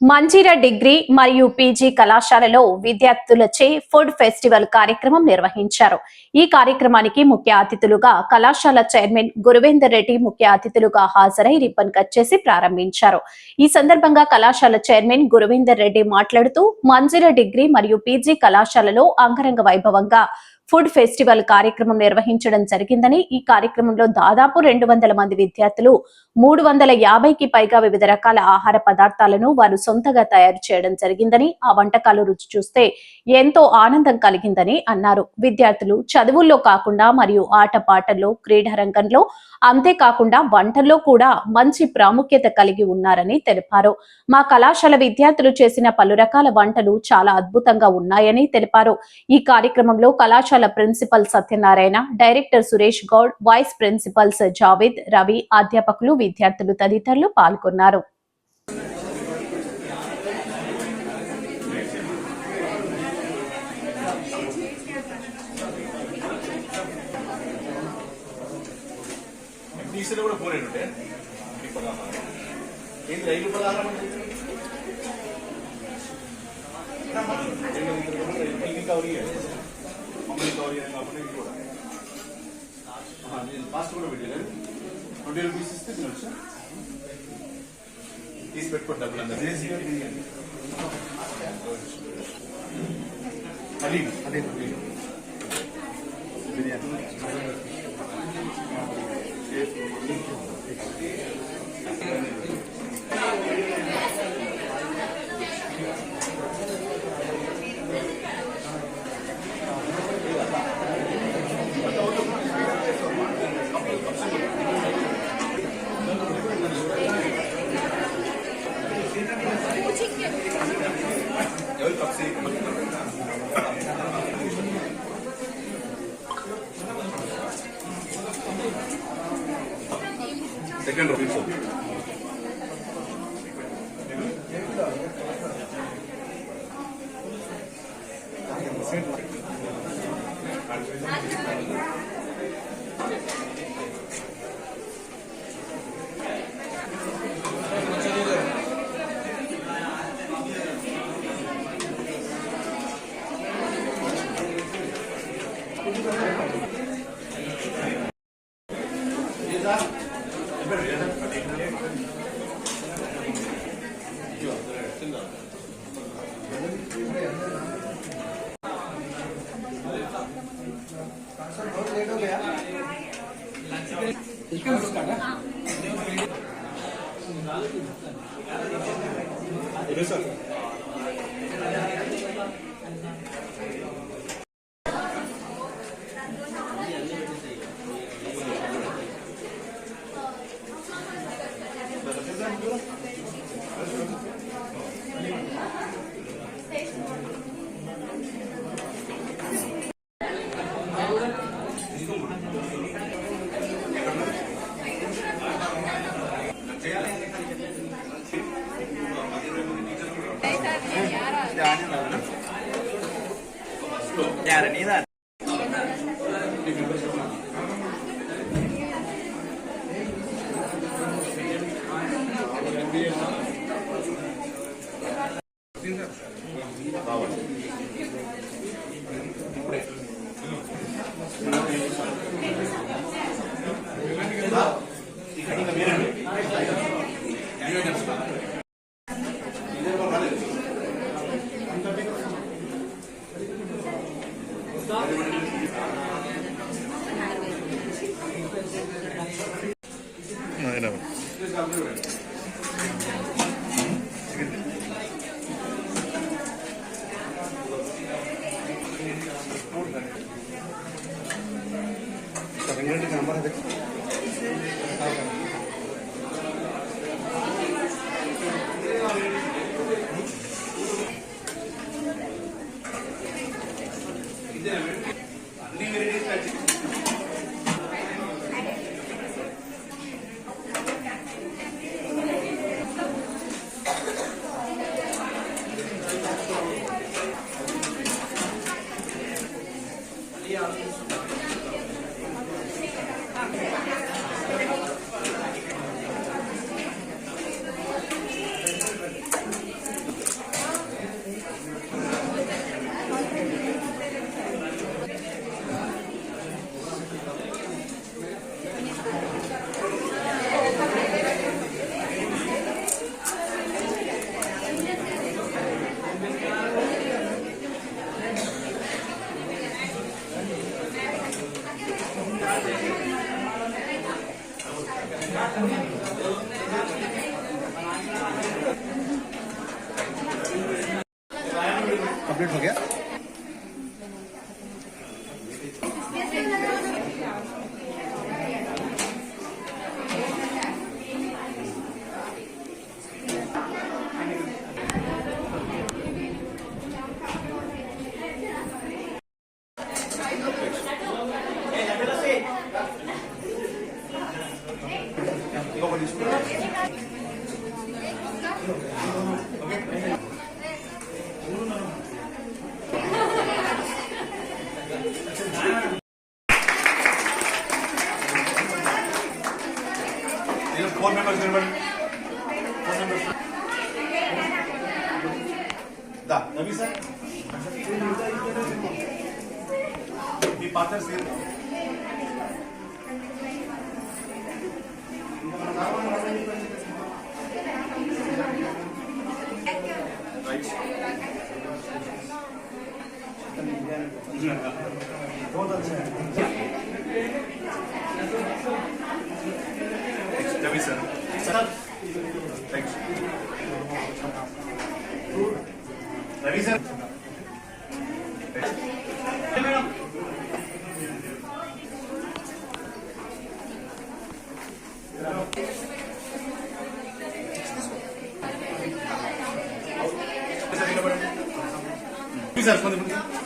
Manjira degree మరియు PG కళాశాలలో విద్యార్థులచే food festival కార్యక్రమం నిర్వహించారు. ఈ కార్యక్రమానికి ముఖ్య అతిథులుగా కళాశాల చైర్మన్ గురువేందర్ రెడ్డి ముఖ్య అతిథులుగా హాజరై రిబ్బన్ కట్ చేసి ప్రారంభించారు. ఈ సందర్భంగా కళాశాల చైర్మన్ గురువేందర్ రెడ్డి మాట్లాడుతూ మంజీరా డిగ్రీ మరియు పీజీ కళాశాలలో అంగరంగ వైభవంగా ఫుడ్ ఫెస్టివల్ కార్యక్రమం నిర్వహించడం జరిగిందని ఈ కార్యక్రమంలో దాదాపు రెండు వందల మంది విద్యార్థులు మూడు వందల యాభైకి పైగా వివిధ రకాల ఆహార పదార్థాలను వారు సొంతగా తయారు చేయడం జరిగిందని ఆ వంటకాలు రుచి చూస్తే ఎంతో ఆనందం కలిగిందని అన్నారు. విద్యార్థులు చదువుల్లో కాకుండా మరియు ఆటపాటల్లో క్రీడా రంగంలో అంతేకాకుండా వంటల్లో కూడా మంచి ప్రాముఖ్యత కలిగి ఉన్నారని తెలిపారు. మా కళాశాల విద్యార్థులు చేసిన పలు రకాల వంటలు చాలా అద్భుతంగా ఉన్నాయని తెలిపారు. ఈ కార్యక్రమంలో కళాశాల principal Satyanarayana director Suresh Goud vice principals Javed Ravi అధ్యాపకులు విద్యార్థులు తదితరులు పాల్గొన్నారు. కూడా ఏంటి రైలు పదార్థం అంటే ఇది కవర్ చేయాలి మమ్మల్ని కవర్ చేయడం కాకుండా ఇది కూడా ఆహా, నేను పాస్ట్ కూడా పెట్టాను ట్వంటీ రూపీస్ ఇస్తే తినొచ్చా తీసి పెట్టుకోండి డబ్బులు అందరూ haleem haleem biryani Déjenlo piso. 이렇게 하면 될까요? 이랬어요. Party members ఉన్నారు ఇక్కడ మీరండి ಸೆವೆನ್ ಹಂಡ್ರೆಡ್ ನಂಬರ್ ಅದಕ್ಕೆ Okay. నేను ఫోర్ మెంబర్స్ నిలబడి ఫోర్ మెంబర్స్ దా రవి సార్ మీ పార్ట్నర్స్ ఏంటి right Ravi sir sir thanks Ravi sir sir కొంచెం ఇట్లా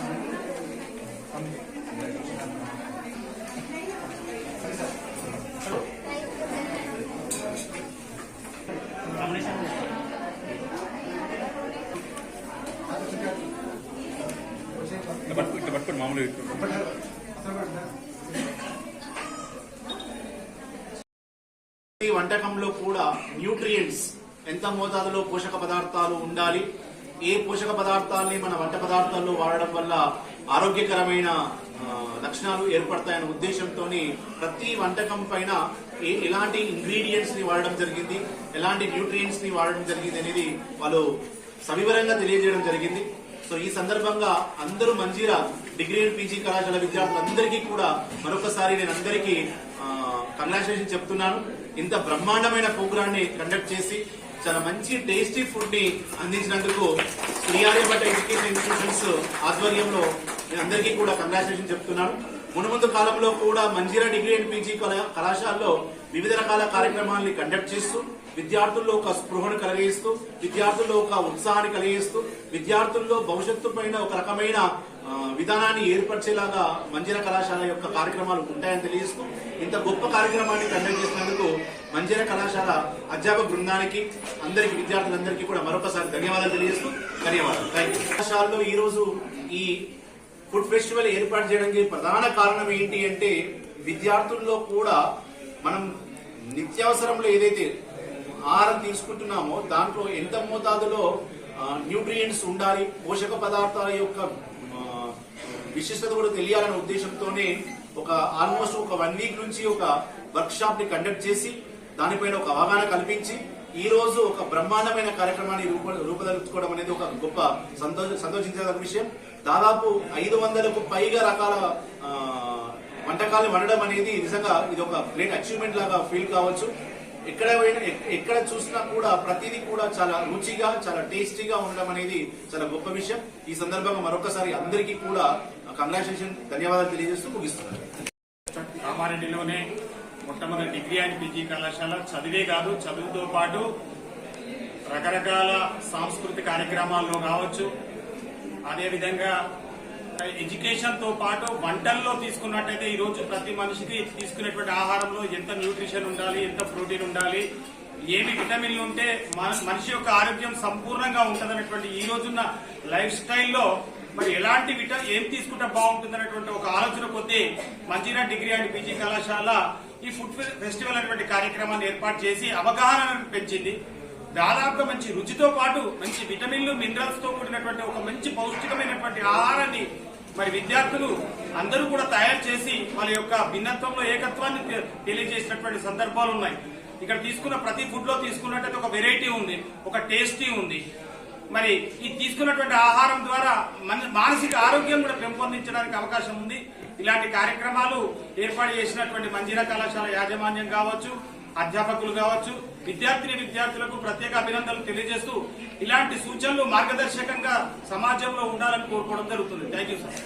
ఇట్లా పట్టుకొని మామూలుగా ఈ వంటకంలో కూడా న్యూట్రియంట్స్ ఎంత మోతాదులో పోషక పదార్థాలు ఉండాలి ఏ పోషక పదార్థాలని మన వంట పదార్థాల్లో వాడడం వల్ల ఆరోగ్యకరమైన లక్షణాలు ఏర్పడతాయనే ఉద్దేశంతో ప్రతి వంటకం పైన ఎలాంటి ఇంగ్రీడియంట్స్ని వాడడం జరిగింది ఎలాంటి న్యూట్రియంట్స్ని వాడడం జరిగింది అనేది వాళ్ళు సవివరంగా తెలియజేయడం జరిగింది. సో ఈ సందర్భంగా అందరూ మంజీరా డిగ్రీ అండ్ పీజీ కళాశాల విద్యార్థులందరికీ కూడా మరొకసారి నేను అందరికీ కంగ్రాచులేషన్ చెప్తున్నాను. ఇంత బ్రహ్మాండమైన ప్రోగ్రాన్ని కండక్ట్ చేసి చాలా మంచి టేస్టీ ఫుడ్ని అందించినందుకు శ్రీయార్యభట్ట ఎడ్యుకేషన్ ఇన్స్టిట్యూషన్స్ ఆధ్వర్యంలో నేను అందరికీ కూడా కంగ్రాచులేషన్ చెప్తున్నాను. మునుముందు కాలంలో కూడా మంజీరా డిగ్రీ అండ్ పీజీ కళా- కళాశాలలో వివిధ రకాల కార్యక్రమాలని కండక్ట్ చేస్తూ విద్యార్థుల్లో ఒక స్పృహను కలిగిస్తూ విద్యార్థుల్లో ఒక ఉత్సాహాన్ని కలిగిస్తూ విద్యార్థుల్లో భవిష్యత్తు పైన ఒక రకమైన విధానాన్ని ఏర్పరిచేలాగా మంజర కళాశాల యొక్క కార్యక్రమాలు ఉంటాయని తెలియజేస్తూ ఇంత గొప్ప కార్యక్రమాన్ని కండక్ట్ చేసినందుకు మంజర కళాశాల అధ్యాపక బృందానికి అందరికి విద్యార్థులందరికీ కూడా మరొకసారి ధన్యవాదాలు తెలియజేస్తూ ధన్యవాదాలు. థ్యాంక్ యూ కళాశాలలో ఈ రోజు ఈ ఫుడ్ ఫెస్టివల్ ఏర్పాటు చేయడానికి ప్రధాన కారణం ఏంటి అంటే విద్యార్థుల్లో కూడా మనం నిత్యావసరంలో ఏదైతే ఆహారం తీసుకుంటున్నామో దాంట్లో ఎంత మోతాదులో న్యూట్రియంట్స్ ఉండాలి పోషక పదార్థాల యొక్క విశిష్టత కూడా తెలియాలనే ఉద్దేశంతోనే ఒక ఆల్మోస్ట్ ఒక వన్ వీక్ నుంచి ఒక వర్క్ షాప్ని కండక్ట్ చేసి దానిపైన ఒక అవగాహన కల్పించి ఈ రోజు ఒక బ్రహ్మాండమైన కార్యక్రమాన్ని రూప రూపొందించుకోవడం అనేది ఒక గొప్ప సంతోష సంతోషించదగిన విషయం. దాదాపు ఐదు వందలకు పైగా రకాల వంటకాలు వండడం అనేది నిజంగా ఇది ఒక గ్రేట్ అచీవ్మెంట్ లాగా ఫీల్ కావచ్చు. ఎక్కడ ఎక్కడ చూసినా కూడా ప్రతిదీ కూడా చాలా రుచిగా చాలా టేస్టీగా ఉండడం అనేది చాలా గొప్ప విషయం. ఈ సందర్భంగా మరొకసారి అందరికీ కూడా కంగ్రాచులేషన్ ధన్యవాదాలు తెలియజేస్తూ ముగిస్తున్నాను. కామారెడ్డిలోనే మొట్టమొదటి డిగ్రీ అండ్ పీజీ కళాశాల. చదివే కాదు చదువుతో పాటు రకరకాల సాంస్కృతిక కార్యక్రమాల్లో కావచ్చు. అదేవిధంగా ఎడ్యుకేషన్తో పాటు వంటల్లో తీసుకున్నట్టయితే ఈ రోజు ప్రతి మనిషికి తీసుకునేటువంటి ఆహారంలో ఎంత న్యూట్రిషన్ ఉండాలి ఎంత ప్రోటీన్ ఉండాలి ఏమి విటమిన్లు ఉంటే మన- మనిషి యొక్క ఆరోగ్యం సంపూర్ణంగా ఉంటదనేటువంటి ఈ రోజున్న లైఫ్ స్టైల్లో మరి ఎలాంటి విట ఏం తీసుకుంటే బాగుంటుందనేటువంటి ఒక ఆలోచన కొద్దీ మంజీరా డిగ్రీ అండ్ పీజీ కళాశాల ఈ ఫుడ్ ఫెస్టివల్ అనేటువంటి కార్యక్రమాన్ని ఏర్పాటు చేసి అవగాహనను పెంచింది. దాదాపుగా మంచి రుచితో పాటు మంచి విటమిన్లు మినరల్స్తో కూడినటువంటి ఒక మంచి పౌష్టికమైనటువంటి ఆహారాన్ని మరి విద్యార్థులు అందరూ కూడా తయారు చేసి వాళ్ళ యొక్క భిన్నత్వంలో ఏకత్వాన్ని తెలియజేసినటువంటి సందర్భాలు ఉన్నాయి. ఇక్కడ తీసుకున్న ప్రతి ఫుడ్లో తీసుకున్నట్టయితే ఒక వెరైటీ ఉంది ఒక టేస్టీ ఉంది. మరి ఈ తీసుకున్నటువంటి ఆహారం ద్వారా మానసిక ఆరోగ్యం కూడా పెంపొందించడానికి అవకాశం ఉంది. ఇలాంటి కార్యక్రమాలు ఏర్పాటు చేసినటువంటి మంజీరా కళాశాల యాజమాన్యం కావచ్చు అధ్యాపకులు కావచ్చు విద్యార్థిని విద్యార్థులకు ప్రత్యేక అభినందనలు తెలియజేస్తూ ఇలాంటి సూచనలు మార్గదర్శకంగా సమాజంలో ఉండాలని కోరుకోవడం జరుగుతుంది. Thank you sir